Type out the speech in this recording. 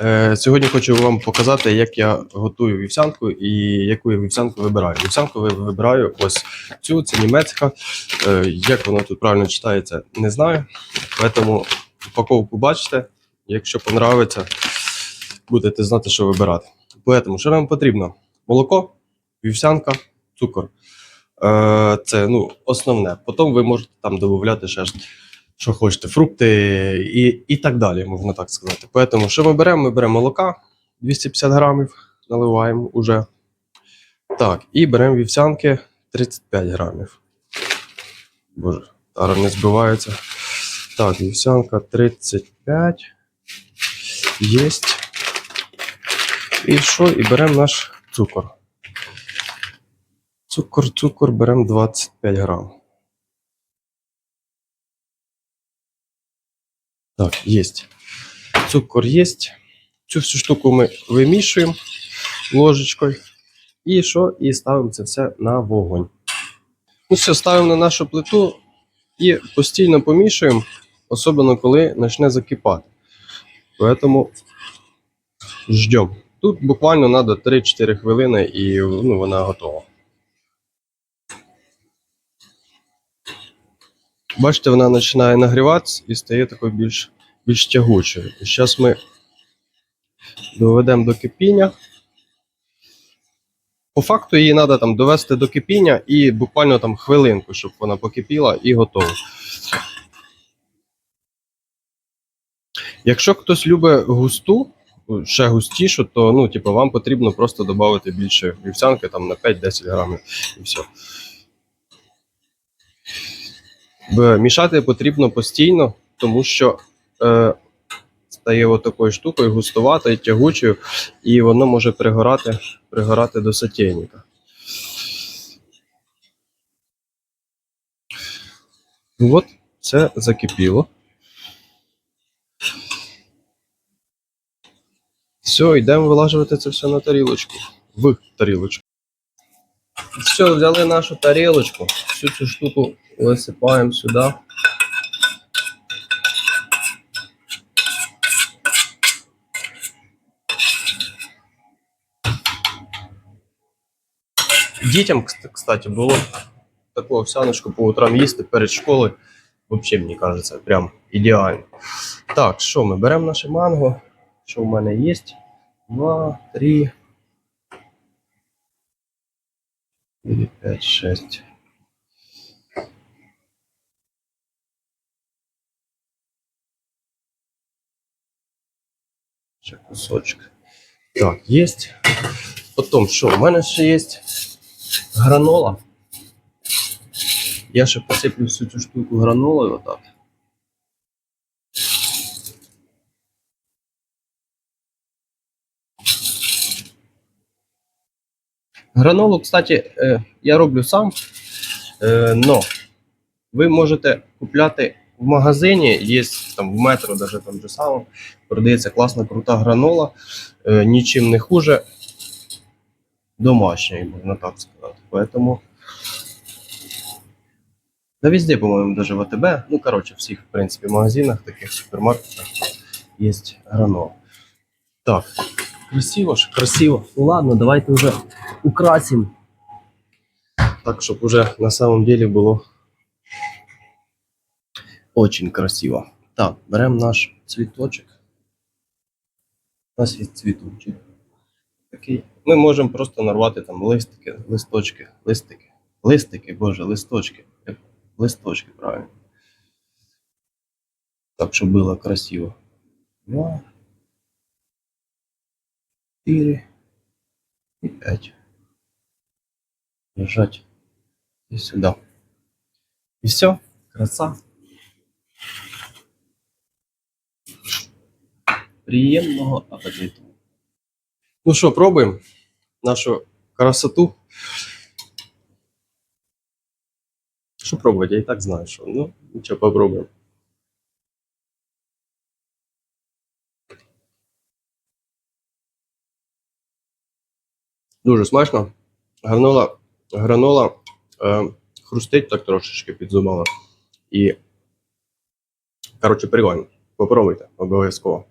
Е, Сьогодні хочу вам показати, як я готую вівсянку і яку я вівсянку вибираю. Вівсянку ви- вибираю ось цю, це німецька. Е, Як воно тут правильно читається, не знаю. Тому упаковку бачите. Якщо понравиться, будете знати, що вибирати. Тому що нам потрібно? Молоко, вівсянка, цукор. Е, Це ну, основне. Потім ви можете там додати ще що хочете, фрукти і, і так далі, можна так сказати. Тому що ми беремо? Ми беремо молока 250 грамів, наливаємо уже. Так, і беремо вівсянки 35 грамів. Боже, тара не збивається. Так, вівсянка 35. Єсть. І що? І беремо наш цукор. Цукор, цукор беремо 25 грамів. Так, есть. Цукор есть. Цю всю штуку ми вимішуємо ложечкою. І що? І ставимо це все на вогонь. Ну все, ставимо на нашу плиту і постійно помішуємо, особливо коли почне закипати. Поэтому ждемо. Тут буквально треба 3-4 хвилини і ну, вона готова. Бачите, вона починає нагріватися і стає такою більш, більш тягучою. І зараз ми доведемо до кипіння. По факту її треба там довести до кипіння і буквально там хвилинку, щоб вона покипіла і готова. Якщо хтось любить густу, ще густішу, то ну, типу, вам потрібно просто додати більше вівсянки там, на 5-10 грамів і все. Б- Мішати потрібно постійно, тому що е, стає отакою штукою густуватою, тягучою, і воно може пригорати, пригорати до сотейника. От, це закипіло. Все, йдемо вилажувати це все на тарілочку. В тарілочку. Все, взяли нашу тарілочку, всю цю штуку висипаємо сюди. Дітям, кстати, було таку овсяночку по утрам їсти перед школою. Взагалі, мені кажеться, прям ідеально. Так, що ми беремо наше манго? Що в мене є? Два, три. 4, 5, 6. Ще кусочок. Так, есть. Потом, що, у мене ще є гранола. Я ще посиплю всю цю штуку гранолою отак. Гранолу, кстати, е, я роблю сам. Е, но ви можете купляти в магазині, є там в метро, даже там же самому, продається класна крута гранола, е, нічим не хуже домашньої, можна так сказати. Поэтому да везде, по-моєму, даже в АТБ, ну, короче, в всіх, в принципі, магазинах, таких супермаркетах є гранола. Так, красиво ж, красиво. Ну ладно, давайте вже украсим. Так, щоб уже на самом деле було очень красиво. Так, беремо наш цвіточок. У нас є цвіточок. Такий. Ми можемо просто нарвати там листики, листочки, листики, листики, боже, листочки. Листочки, правильно. Так, щоб було красиво. Чотири. І п'ять. Держать. І сюди. І все. Краса. Приємного апетиту. Ну що, пробуємо нашу красоту. Що пробувати? Я і так знаю, що. Ну, нічого, попробуємо. Дуже смачно. Гранола, гранола е, хрустить так трошечки під зубами. І. Коротше, прикольно. Попробуйте, обов'язково.